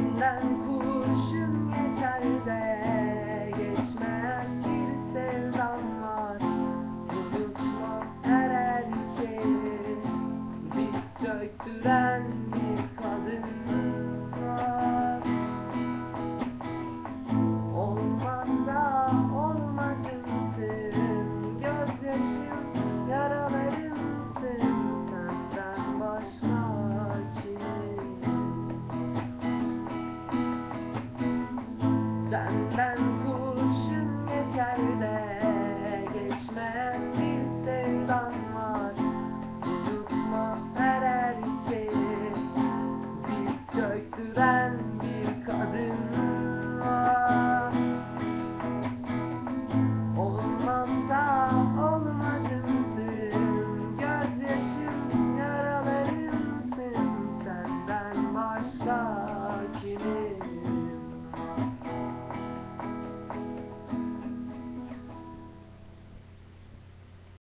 Senden kurşun geçer de Geçmeyen bir sevdan var. Bulutla erer ki Biz çöktüren